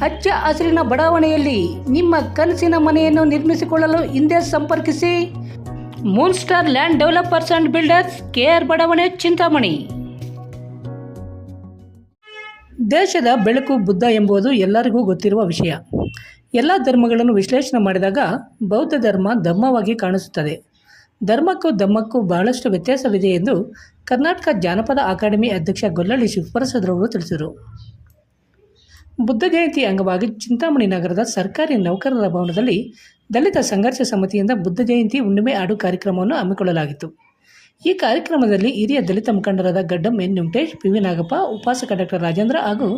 ಹಚ್ಚ ಹಸಿರಿನ ಬಡಾವಣೆಯಲ್ಲಿ ನಿಮ್ಮ ಕನಸಿನ ಮನೆಯನ್ನು ನಿರ್ಮಿಸಿಕೊಳ್ಳಲು ಹಿಂದೆ ಸಂಪರ್ಕಿಸಿ. Moon star land developers and builders KR ಬಡಾವಣೆ, ಚಿಂತಾಮಣಿ. ದೇಶದ ಬೆಳಕು ಬುದ್ಧ ಎಂಬುದು ಎಲ್ಲರಿಗೂ ಗೊತ್ತಿರುವ ವಿಷಯ. ಎಲ್ಲ ಧರ್ಮಗಳನ್ನು ವಿಶ್ಲೇಷಣೆ ಮಾಡಿದಾಗ ಬೌದ್ಧ ಧರ್ಮ ಧಮ್ಮವಾಗಿ ಕಾಣಿಸುತ್ತದೆ. ಧರ್ಮಕ್ಕೂ ಧಮ್ಮಕ್ಕೂ ಬಹಳಷ್ಟು ವ್ಯತ್ಯಾಸವಿದೆ ಎಂದು ಕರ್ನಾಟಕ ಜಾನಪದ ಅಕಾಡೆಮಿ ಅಧ್ಯಕ್ಷ ಗೊಲ್ಲಳ್ಳಿ ಶಿವಪ್ರಸಾದ್ರವರು ತಿಳಿಸಿದರು. ಬುದ್ಧ ಜಯಂತಿ ಅಂಗವಾಗಿ ಚಿಂತಾಮಣಿ ನಗರದ ಸರ್ಕಾರಿ ನೌಕರರ ಭವನದಲ್ಲಿ ದಲಿತ ಸಂಘರ್ಷ ಸಮಿತಿಯಿಂದ ಬುದ್ಧ ಜಯಂತಿ ಹುಣ್ಣಿಮೆ ಹಾಡು ಕಾರ್ಯಕ್ರಮವನ್ನು ಹಮ್ಮಿಕೊಳ್ಳಲಾಗಿತ್ತು. ಈ ಕಾರ್ಯಕ್ರಮದಲ್ಲಿ ಹಿರಿಯ ದಲಿತ ಮುಖಂಡರಾದ Gaddam N Venkatesh, P V Nagappa, ಉಪಾಸಕ doctor Rajendra ಹಾಗೂ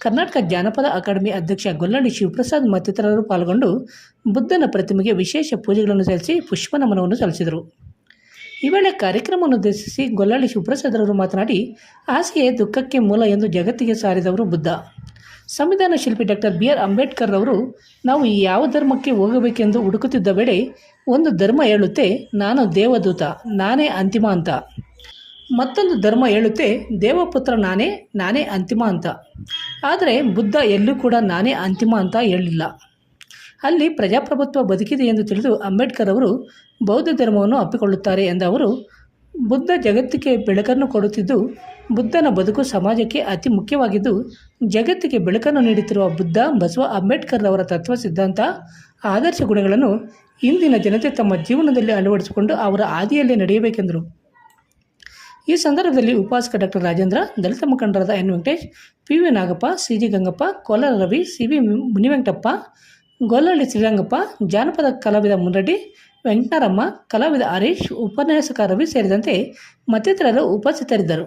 ಕರ್ನಾಟಕ ಜಾನಪದ ಅಕಾಡೆಮಿ ಅಧ್ಯಕ್ಷ ಗೊಲ್ಲಳ್ಳಿ ಶಿವಪ್ರಸಾದ್ ಮತ್ತಿತರರು ಪಾಲ್ಗೊಂಡು ಬುದ್ಧನ ಪ್ರತಿಮೆಗೆ ವಿಶೇಷ ಪೂಜೆಗಳನ್ನು ಸಲ್ಲಿಸಿ ಪುಷ್ಪ ನಮನವನ್ನು ಸಲ್ಲಿಸಿದರು. ಈ ವೇಳೆ ಕಾರ್ಯಕ್ರಮವನ್ನು ಉದ್ದೇಶಿಸಿ ಗೊಲ್ಲಳ್ಳಿ ಶಿವಪ್ರಸಾದರವರು ಮಾತನಾಡಿ ಆಸೆಯೇ ದುಃಖಕ್ಕೆ ಮೂಲ ಎಂದು ಜಗತ್ತಿಗೆ ಸಾರಿದವರು ಬುದ್ಧ. ಸಂವಿಧಾನ ಶಿಲ್ಪಿ ಡಾಕ್ಟರ್ ಬಿ ಆರ್ ಅಂಬೇಡ್ಕರ್ ಅವರು ನಾವು ಯಾವ ಧರ್ಮಕ್ಕೆ ಹೋಗಬೇಕೆಂದು ಹುಡುಕುತ್ತಿದ್ದ ವೇಳೆ ಒಂದು ಧರ್ಮ ಹೇಳುತ್ತೆ, ನಾನು ದೇವದೂತ, ನಾನೇ ಅಂತಿಮ ಅಂತ. ಮತ್ತೊಂದು ಧರ್ಮ ಹೇಳುತ್ತೆ, ದೇವಪುತ್ರ ನಾನೇ ನಾನೇ ಅಂತಿಮ ಅಂತ. ಆದರೆ ಬುದ್ಧ ಎಲ್ಲೂ ಕೂಡ ನಾನೇ ಅಂತಿಮ ಅಂತ ಹೇಳಿಲ್ಲ ಅಲ್ಲಿ ಪ್ರಜಾಪ್ರಭುತ್ವ ಬದುಕಿದೆ ಎಂದು ತಿಳಿದು ಅಂಬೇಡ್ಕರ್ ಅವರು ಬೌದ್ಧ ಧರ್ಮವನ್ನು ಅಪ್ಪಿಕೊಳ್ಳುತ್ತಾರೆ ಎಂದ ಅವರು, ಬುದ್ಧ ಜಗತ್ತಿಗೆ ಬೆಳಕನ್ನು ಕೊಡುತ್ತಿದ್ದು ಬುದ್ಧನ ಬದುಕು ಸಮಾಜಕ್ಕೆ ಅತಿ ಮುಖ್ಯವಾಗಿದ್ದು, ಜಗತ್ತಿಗೆ ಬೆಳಕನ್ನು ನೀಡುತ್ತಿರುವ ಬುದ್ಧ ಬಸವ ಅಂಬೇಡ್ಕರ್ ಅವರ ತತ್ವ ಸಿದ್ಧಾಂತ, ಆದರ್ಶ ಗುಣಗಳನ್ನು ಇಂದಿನ ಜನತೆ ತಮ್ಮ ಜೀವನದಲ್ಲಿ ಅಳವಡಿಸಿಕೊಂಡು ಅವರ ಹಾದಿಯಲ್ಲೇ ನಡೆಯಬೇಕೆಂದರು. ಈ ಸಂದರ್ಭದಲ್ಲಿ ಉಪಾಸಕ ಡಾಕ್ಟರ್ ರಾಜೇಂದ್ರ, ದಲಿತ ಮುಖಂಡರಾದ N Venkatesh, P V Nagappa, C G Gangappa, Kolar Ravi, C V Munivenkatappa Gollahalli Srirangappa, ಜಾನಪದ ಕಲಾವಿದ ಮುನ್ರೆಡ್ಡಿ ವೆಂಕಟರಮ್ಮ ಕಲಾವಿದ ಹರೀಶ್, ಉಪನ್ಯಾಸಕ ರವಿ ಸೇರಿದಂತೆ ಮತ್ತಿತರರು ಉಪಸ್ಥಿತರಿದ್ದರು.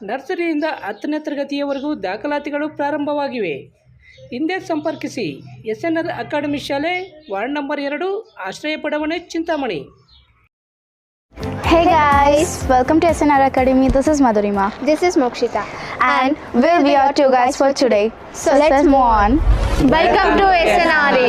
ನರ್ಸರಿಯಿಂದ ಹತ್ತನೇ ತರಗತಿಯವರೆಗೂ ದಾಖಲಾತಿಗಳು ಪ್ರಾರಂಭವಾಗಿವೆ ಹಿಂದೆ ಸಂಪರ್ಕಿಸಿ ಎಸ್ ಎನ್ ಆರ್ ಅಕಾಡೆಮಿ ಶಾಲೆ ವಾರ್ಡ್ ನಂಬರ್ ಎರಡು ಆಶ್ರಯ ಬಡಾವಣೆ Chintamani Hey guys, welcome to SNR Academy. This is Madhurima. This is Mokshita. And we'll be your two guys for today. So let's move on. Welcome to SNRA.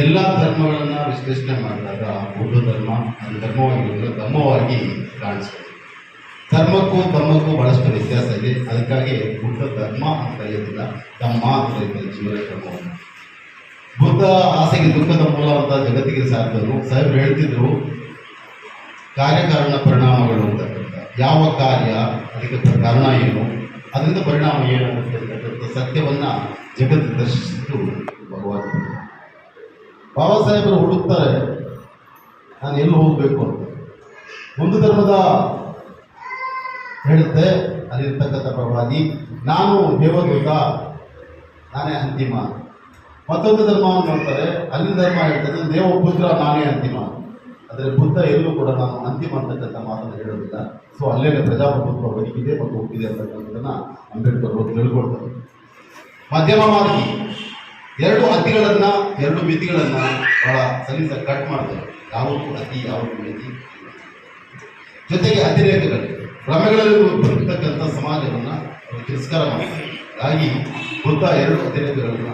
ಎಲ್ಲ ಧರ್ಮಗಳನ್ನು ವಿಶ್ಲೇಷಣೆ ಮಾಡಿದಾಗ ಬುದ್ಧ ಧರ್ಮ ಧರ್ಮವಾಗಿರೋದ್ರ ಧರ್ಮವಾಗಿ ಕಾಣಿಸ್ತದೆ ಧರ್ಮಕ್ಕೂ ಧರ್ಮಕ್ಕೂ ಬಹಳಷ್ಟು ವ್ಯತ್ಯಾಸ ಇದೆ. ಅದಕ್ಕಾಗಿ ಬುದ್ಧ ಧರ್ಮ ಅಂತ ಕರೆಯೋದಿಲ್ಲ ಧಮ್ಮ ಅಂತ ಕರೀತಾರೆ ಜೀವನ ಧರ್ಮವನ್ನು. ಬುದ್ಧ ಆಸೆಗೆ ದುಃಖದ ಮೂಲ ಅಂತ ಜಗತ್ತಿಗೆ ಸಾಧ್ಯರು ಸಾಹೇಬರು ಹೇಳ್ತಿದ್ರು, ಕಾರ್ಯಕಾರಣ ಪರಿಣಾಮಗಳು ಅಂತಕ್ಕಂಥ ಯಾವ ಕಾರ್ಯ, ಅದಕ್ಕೆ ಕಾರಣ ಏನು? ಅದರಿಂದ ಪರಿಣಾಮ ಏನು ಅಂತಕ್ಕಂಥ ಸತ್ಯವನ್ನು ಜಗತ್ತು ದರ್ಶಿಸಿದ್ದು ಬುದ್ಧ. ಬಾಬಾ ಸಾಹೇಬರು ಹುಡುಕ್ತಾರೆ, ನಾನು ಎಲ್ಲಿ ಹೋಗಬೇಕು ಅಂತ. ಒಂದು ಧರ್ಮದ ಹೇಳುತ್ತೆ, ಅಲ್ಲಿರ್ತಕ್ಕಂಥ ಪರವಾಗಿ ನಾನು ದೇವದೂತ, ನಾನೇ ಅಂತಿಮ. ಮತ್ತೊಂದು ಧರ್ಮವನ್ನು ನೋಡ್ತಾರೆ ಅಲ್ಲಿ ಧರ್ಮ ಹೇಳ್ತದೆ, ದೇವಪುತ್ರ, ನಾನೇ ಅಂತಿಮ. ಆದರೆ ಬುದ್ಧ ಎಲ್ಲೂ ಕೂಡ ನಾನು ಅಂತಿಮ ಅಂತಕ್ಕಂಥ ಮಾತನ್ನು ಹೇಳೋದಿಲ್ಲ. ಸೊ ಅಲ್ಲೇ ಪ್ರಜಾಪ್ರಭುತ್ವ ಬದುಕಿದೆ ಮತ್ತು ಹೋಗಿದೆ ಅಂತಕ್ಕಂಥದ್ದನ್ನು ಅಂಬೇಡ್ಕರ್ ಅವರು ತಿಳ್ಕೊಳ್ತಾರೆ. ಮಧ್ಯಮ ಮಾರ್ಗಿ. ಎರಡು ಅತಿಗಳನ್ನ, ಎರಡು ಮಿತಿಗಳನ್ನ ಬಹಳ ಸಲೀಸ ಕಟ್ ಮಾಡ್ತಾರೆ. ಯಾವತ್ತೂ ಅತಿ ಯಾವತ್ತೂ ಮಿತಿ. ಜೊತೆಗೆ ಅತಿರೇಕಗಳು. ಭ್ರಮೆಗಳಲ್ಲಿ ಬದುಕತಕ್ಕಂಥ ಸಮಾಜವನ್ನ ತಿರಸ್ಕಾರ ಮಾಡ್ತಾರೆ. ಹಾಗಾಗಿ ಬುದ್ಧ ಎರಡು ಅತಿರೇಕಗಳನ್ನ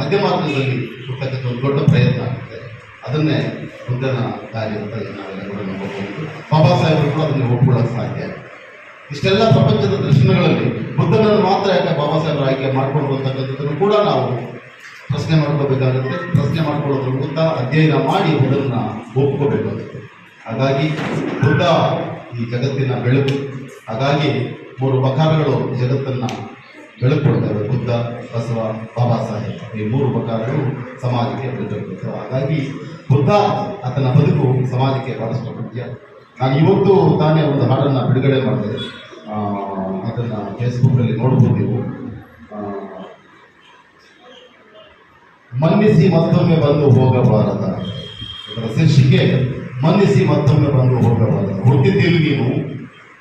ಮಧ್ಯ ಮಾರ್ಗದಲ್ಲಿ ಕೊಡ್ತಕ್ಕಂಥ ಒಂದು ದೊಡ್ಡ ಪ್ರಯತ್ನ ಆಗುತ್ತೆ. ಅದನ್ನೇ ಬುದ್ಧನ ಕಾರ್ಯ ಅಂತ ನಾವೆಲ್ಲ ಕೂಡ ಬಾಬಾ ಸಾಹೇಬರು ಕೂಡ ಅದನ್ನು ಒಪ್ಕೊಳ್ಳೋಕೆ ಸಾಧ್ಯ ಇಷ್ಟೆಲ್ಲ ಪ್ರಪಂಚದ ದರ್ಶನಗಳಲ್ಲಿ ಬುದ್ಧನನ್ನು ಮಾತ್ರ ಯಾಕೆ ಬಾಬಾ ಸಾಹೇಬರು ಆಯ್ಕೆ ಮಾಡಿಕೊಂಡು ಕೂಡ ನಾವು ಪ್ರಶ್ನೆ ಮಾಡ್ಕೋಬೇಕಾಗುತ್ತೆ ಪ್ರಶ್ನೆ ಮಾಡ್ಕೊಳ್ಳೋದ್ರ ಮೂಲಕ ಅಧ್ಯಯನ ಮಾಡಿ ಬುದ್ಧನ ಒಪ್ಕೋಬೇಕಾಗುತ್ತೆ. ಹಾಗಾಗಿ ಬುದ್ಧ ಈ ಜಗತ್ತಿನ ಬೆಳಕು. ಹಾಗಾಗಿ ಮೂರು ಬಕಾರಗಳು ಜಗತ್ತನ್ನು ಬೆಳಕೊಳ್ತವೆ ಬುದ್ಧ, ಬಸವ, ಬಾಬಾ ಸಾಹೇಬ್. ಈ ಮೂರು ಬಕಾರಗಳು ಸಮಾಜಕ್ಕೆ ಬೆಳಕೊಳ್ತವೆ ಹಾಗಾಗಿ ಬುದ್ಧ ಆತನ ಬದುಕು ಸಮಾಜಕ್ಕೆ ಬಹಳಷ್ಟು ಮುಖ್ಯ. ನಾನು ಇವತ್ತು ತಾನೇ ಒಂದು ಹಾಡನ್ನು ಬಿಡುಗಡೆ ಮಾಡಿದೆ. ಅದನ್ನು ಅದನ್ನ ಫೇಸ್ಬುಕ್ಕಲ್ಲಿ ನೋಡ್ಬೋದು ನೀವು ಆ, ಮನ್ನಿಸಿ ಮತ್ತೊಮ್ಮೆ ಬಂದು ಹೋಗಬಾರದ. ಶೀರ್ಷಿಕೆ, ಮನ್ನಿಸಿ ಮತ್ತೊಮ್ಮೆ ಬಂದು ಹೋಗಬಾರದ. ಹುಟ್ಟಿದ್ದೀವಿ ನೀನು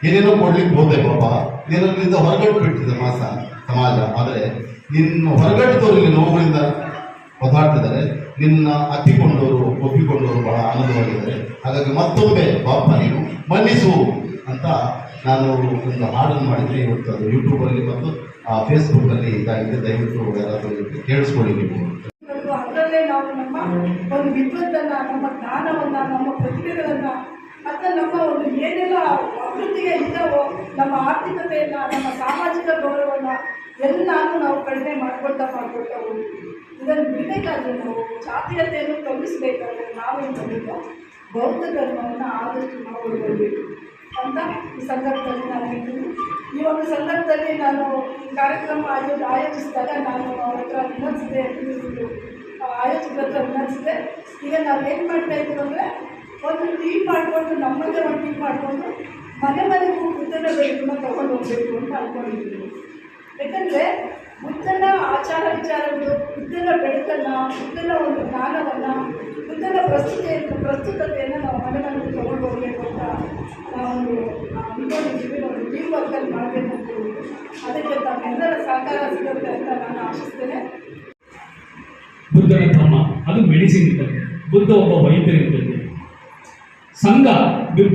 ಏನೇನೋ ಕೊಡ್ಲಿಕ್ಕೆ ಹೋದೆ ಪಾಪ. ನಿನ್ನಿಂದ ಹೊರಗಟ್ಟು ಬಿಟ್ಟಿದೆ ಮಾಸ, ಸಮಾಜ. ಆದರೆ ನಿನ್ನ ಹೊರಗಟ್ಟಿದವರಿಗೆ ನೋವುಗಳಿಂದ. ಹೊದಾಡ್ತಿದ್ದಾರೆ ನಿನ್ನ ಅಪ್ಪಿಕೊಂಡವರು ಒಪ್ಪಿಕೊಂಡವರು ಬಹಳ ಆನಂದವಾಗಿದ್ದಾರೆ. ಹಾಗಾಗಿ ಮತ್ತೊಮ್ಮೆ ಪಾಪ ನೀನು ಮನ್ನಿಸು ಅಂತ ನಾನು ಒಂದು ಹಾಡನ್ನು ಮಾಡಿದ್ರೆ ಇವತ್ತು ಅದು ಯೂಟ್ಯೂಬಲ್ಲಿ ಮತ್ತು ಫೇಸ್ಬುಕ್ಕಲ್ಲಿ ಇದಾಗಿದೆ. ದಯವಿಟ್ಟು ಯಾರಾದರೂ ಕೇಳಿಸ್ಕೊಳ್ಳಿ ನೀವು ಇವತ್ತು ಅದರಲ್ಲೇ ನಾವು ನಮ್ಮ ಒಂದು ವಿದ್ವತ್ತನ್ನ ನಮ್ಮ ಜ್ಞಾನವನ್ನ, ನಮ್ಮ ಪ್ರತಿಭೆಗಳನ್ನ ಮತ್ತು ನಮ್ಮ ಒಂದು ಏನೆಲ್ಲ ಅಭಿವೃದ್ಧಿಗೆ ಇದ್ದಾವೋ, ನಮ್ಮ ಆರ್ಥಿಕತೆಯನ್ನ, ನಮ್ಮ ಸಾಮಾಜಿಕ ಗೌರವವನ್ನು ಎಲ್ಲಾನು ನಾವು ಕಡಿಮೆ ಮಾಡ್ಕೊಳ್ತಾ ಮಾಡ್ಕೊಳ್ತಾ ಇದನ್ನು ಬಿಡಬೇಕಾದ್ರೆ ನಾವು ಜಾತೀಯತೆಯನ್ನು ತೊಲಗಿಸ್ಬೇಕಾದ್ರೆ ನಾವೇನು ಬೌದ್ಧ ಧರ್ಮವನ್ನು ಆದಷ್ಟು ನಾವು ಒಳಗೊಳ್ಬೇಕು. ಅಂತ ಈ ಸಂದರ್ಭದಲ್ಲಿ ನಾನು ಹೇಳ್ತೀನಿ. ಈ ಒಂದು ಸಂದರ್ಭದಲ್ಲಿ ನಾನು ಈ ಕಾರ್ಯಕ್ರಮ ಆಯೋ ಆಯೋಜಿಸಿದಾಗ ನಾನು ಅವರ ಹತ್ರ ವಿನಂತಿಸಿದೆ. ಇದು ಅನ್ನಿಸಿದೆ ಈಗ ನಾವು ಏನು ಮಾಡ್ತಾ ಇದ್ದೀವಿ ಅಂದರೆ ಒಂದು ಟೀಮ್ ಮಾಡಿಕೊಂಡು, ನಮ್ಮದೇ ಒಂದು ಟೀಮ್ ಮಾಡಿಕೊಂಡು ಮನೆ ಮನೆಗೂ ಬುದ್ಧನ ಬೆಳಕನ್ನ ತಗೊಂಡು ಹೋಗಬೇಕು ಅಂತ ಅಂದ್ಕೊಂಡಿದ್ದೀವಿ ಯಾಕಂದರೆ ಬುದ್ಧನ ಆಚಾರ ವಿಚಾರಗಳು ಬುದ್ಧನ ಬೆಳಕನ್ನು ಬುದ್ಧನ ಒಂದು ಜ್ಞಾನವನ್ನು ಬುದ್ಧನ ಪ್ರಸ್ತುತಿಯನ್ನು, ಪ್ರಸ್ತುತತೆಯನ್ನು ನಾವು ಮನೆ ಮನೆಗೆ ತಗೊಂಡು ಹೋಗಬೇಕು ಅಂತ ನಾವೊಂದು ಅಂದ್ಕೊಂಡಿದ್ದೀವಿ ಒಂದು ಟೀಮ್ ವರ್ಕಲ್ಲಿ ಮಾಡಬೇಕು ಅಂತ ಅದಕ್ಕೆ ತಮ್ಮೆಲ್ಲರ ಸಹಕಾರ ಸಿಗುತ್ತೆ ಅಂತ ನಾನು ಆಶಿಸ್ತೇನೆ. ಬುದ್ಧನ ಧರ್ಮ, ಅದು ಮೆಡಿಸಿನ್ ಇರ್ತದೆ. ಬುದ್ಧ ಒಬ್ಬ ವೈದ್ಯರು ಇದ್ದಂಗೆ ಸಂಘ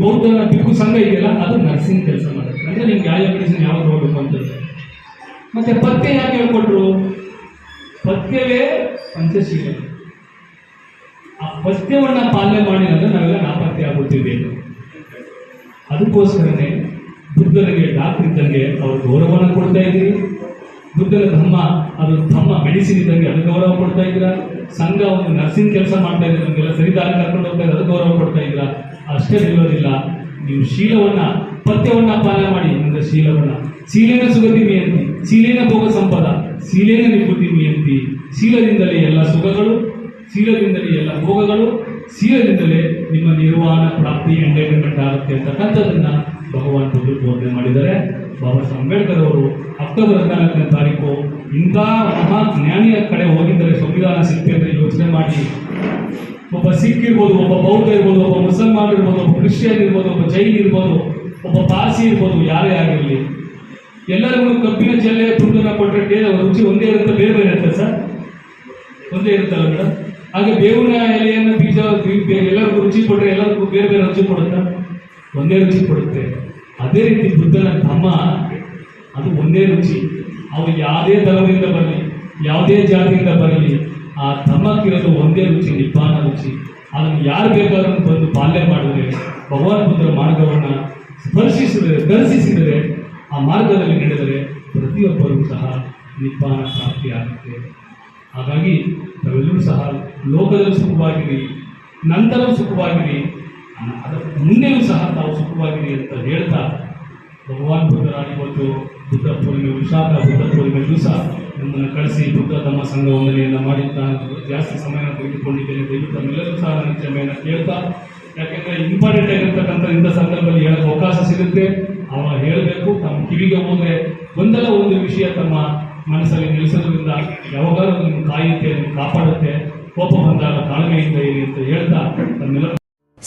ಬೌದ್ಧನ ಬಿಗು ಸಂಘ ಇದೆಯಲ್ಲ, ಅದು ನರ್ಸಿಂಗ್ ಕೆಲಸ ಮಾಡುತ್ತೆ. ಅಂದ್ರೆ ನಿಮ್ಗೆ ಯಾವ ಮೆಡಿಸಿನ್ ಯಾವಾಗ ಹೋಗ್ಬೇಕು ಅಂತ ಮತ್ತೆ ಪಥ್ಯ ಯಾಕೆ ಹೇಳ್ಕೊಟ್ರು? ಪಥ್ಯವೇ ಪಂಚಶೀಲ. ಆ ಪಥ್ಯವನ್ನು ಪಾಲನೆ ಮಾಡಿ ಮಾಡಿದ್ರೆ ನಾವೆಲ್ಲ ನಾಪತ್ತೆ ಆಗುತ್ತಿದ್ದೇವೆ ಅದಕ್ಕೋಸ್ಕರನೇ ಬುದ್ಧನಿಗೆ ಡಾಕ್ಟರ್ ಇದ್ದಂಗೆ ಅವ್ರು ಗೌರವನ ಕೊಡ್ತಾ ಇದ್ದೀರಿ ಬುದ್ಧನ ಧಮ್ಮ ಅದು ತಮ್ಮ ಮೆಡಿಸಿನ್ ಇದ್ದಂಗೆ ಅದು ಗೌರವ ಕೊಡ್ತಾ ಇದ್ದೀರಾ? ಸಂಘ ಒಂದು ನರ್ಸಿಂಗ್ ಕೆಲಸ ಮಾಡ್ತಾ ಇದ್ದೀರಾ ನಮಗೆಲ್ಲ ಸರಿದಾರಿ ಕರ್ಕೊಂಡು ಹೋಗ್ತಾ ಇದ್ದಾರೆ ಅದು ಗೌರವ ಕೊಡ್ತಾ ಇದ್ದೀರಾ? ಅಷ್ಟೇ ನಿಲ್ಲೋದಿಲ್ಲ. ನೀವು ಶೀಲವನ್ನ, ಪಥ್ಯವನ್ನು ಪಾಲನೆ ಮಾಡಿ. ನಿಮ್ಮ ಶೀಲವನ್ನ. ಶೀಲೇನ ಸುಗತಿ ಮಿಯಂತಿ ಶೀಲೇನ ಭೋಗ ಸಂಪದ. ಶೀಲೇನ ನಿವೃತ್ತಿ ಮಿಯಂತಿ ಶೀಲದಿಂದಲೇ ಎಲ್ಲ ಸುಖಗಳು, ಶೀಲದಿಂದಲೇ ಎಲ್ಲ ಭೋಗಗಳು, ಶೀಲದಿಂದಲೇ ನಿಮ್ಮ ನಿರ್ವಾಣ ಪ್ರಾಪ್ತಿ ಎಂಟರ್ಟೈನ್ಮೆಂಟ್ ಆಗುತ್ತೆ ಅಂತಕ್ಕಂಥದ್ದನ್ನು ಭಗವಾನ್ ಬೋಧನೆ ಮಾಡಿದ್ದಾರೆ. ಬಾಬಾ ಅಂಬೇಡ್ಕರ್ ಅವರು ಅಕ್ಟೋಬರ್ ಹದಿನಾಲ್ಕನೇ ತಾರೀಕು ಇಂಥ ಮಹಾ ಜ್ಞಾನಿಯ ಕಡೆ ಹೋಗಿದ್ದರೆ ಸಂವಿಧಾನ ಸಿಗ್ತದೆ ಅಂತ ಯೋಚನೆ ಮಾಡಿ. ಒಬ್ಬ ಸಿಖ್ ಇರ್ಬೋದು, ಒಬ್ಬ ಬೌದ್ಧ ಇರ್ಬೋದು, ಒಬ್ಬ ಮುಸಲ್ಮಾನ್ ಇರ್ಬೋದು, ಒಬ್ಬ ಕ್ರಿಶ್ಚಿಯನ್ ಇರ್ಬೋದು, ಒಬ್ಬ ಜೈನ್ ಇರ್ಬೋದು, ಒಬ್ಬ ಪಾರ್ಸಿ ಇರ್ಬೋದು, ಯಾರೇ ಆಗಿರಲಿ. ಎಲ್ಲರಿಗೂ ಕಬ್ಬಿನ ಜಲ್ಲೆ ತುಂಡನ್ನ ಕೊಟ್ಟರೆ ರುಚಿ ಒಂದೇ ಇರುತ್ತೆ? ಬೇರೆ ಬೇರೆ ಇರುತ್ತೆ ಸರ್? ಒಂದೇ ಇರುತ್ತಲ್ಲ ಮೇಡಮ್? ಹಾಗೆ ಬೇವಿನ ಎಲೆಯನ್ನು ಬೀಜ ಎಲ್ಲರಿಗೂ ರುಚಿ ಕೊಟ್ಟರೆ ಎಲ್ಲರಿಗೂ ಬೇರೆ ಬೇರೆ ರುಚಿ ಕೊಡುತ್ತಾ? ಒಂದೇ ರುಚಿ ಕೊಡುತ್ತೆ. ಅದೇ ರೀತಿ ಬುದ್ಧನ ಧರ್ಮ ಅದು ಒಂದೇ ರುಚಿ. ಅವನು ಯಾವುದೇ ಧರ್ಮದಿಂದ ಬರಲಿ, ಯಾವುದೇ ಜಾತಿಯಿಂದ ಬರಲಿ, ಆ ಧರ್ಮಕ್ಕಿರೋದು ಒಂದೇ ರುಚಿ, ನಿಬ್ಬಾನ ರುಚಿ. ಅದನ್ನು ಯಾರು ಬೇಕಾದ್ರೂ ಬಂದು ಪಾಲನೆ ಮಾಡಿದರೆ, ಭಗವಾನ್ ಬುದ್ಧರ ಮಾರ್ಗವನ್ನು ಸ್ಪರ್ಶಿಸಿದರೆ, ದರ್ಶಿಸಿದರೆ, ಆ ಮಾರ್ಗದಲ್ಲಿ ನಡೆದರೆ ಪ್ರತಿಯೊಬ್ಬರೂ ಸಹ ನಿಬ್ಬಾನ ಪ್ರಾಪ್ತಿಯಾಗುತ್ತೆ. ಹಾಗಾಗಿ ನಾವೆಲ್ಲರೂ ಸಹ ಲೋಕದಲ್ಲಿ ಸುಖವಾಗಿರಿ, ನಂತರವೂ ಸುಖವಾಗಿರಿ. ಮುಂದೆಯೂ ಸಹ ತಾವು ಸುಖವಾಗಿದೆ ಅಂತ ಹೇಳ್ತಾ ಭಗವಾನ್ ಬುದ್ಧರಾಣಿ ಇವತ್ತು ಬುದ್ಧ ಪೂರ್ಣಿಮೆ ವಿಶಾಖ ಬುದ್ಧ ಪೂರ್ಣಿಮೆ ದಿವಸ ನಮ್ಮನ್ನು ಕಳಿಸಿ ಬುದ್ಧ ತಮ್ಮ ಸಂಘ ವಂದನೆಯನ್ನು ಮಾಡಿ ನಾನು ಜಾಸ್ತಿ ಸಮಯ ತೆಗೆದುಕೊಂಡಿದ್ದೇನೆ ದಯವಿಟ್ಟು ತಮ್ಮೆಲ್ಲರೂ ಸಹ ನನ್ನ ಕ್ಷಮೆಯನ್ನು ಕೇಳ್ತಾ. ಯಾಕೆಂದರೆ ಇಂಪಾರ್ಟೆಂಟ್ ಆಗಿರ್ತಕ್ಕಂಥ ಇಂಥ ಸಂದರ್ಭದಲ್ಲಿ ಹೇಳಕ್ಕೆ ಅವಕಾಶ ಸಿಗುತ್ತೆ. ಅವ ಹೇಳಬೇಕು, ತಮ್ಮ ಕಿವಿಗೆ ಹೋದರೆ ಒಂದಲ್ಲ ಒಂದು ವಿಷಯ ತಮ್ಮ ಮನಸ್ಸಲ್ಲಿ ನಿಲ್ಲಿಸೋದ್ರಿಂದ ಯಾವಾಗಲೂ ನಿಮ್ಮ ಕಾಯುತ್ತೆ ನಿಮ್ಮ ಕಾಪಾಡುತ್ತೆ. ಕೋಪ ಬಂದಾಗ ತಾಳ್ಮೆಯಿಂದ ಇರಿ ಅಂತ ಹೇಳ್ತಾ ತಮ್ಮೆಲ್ಲ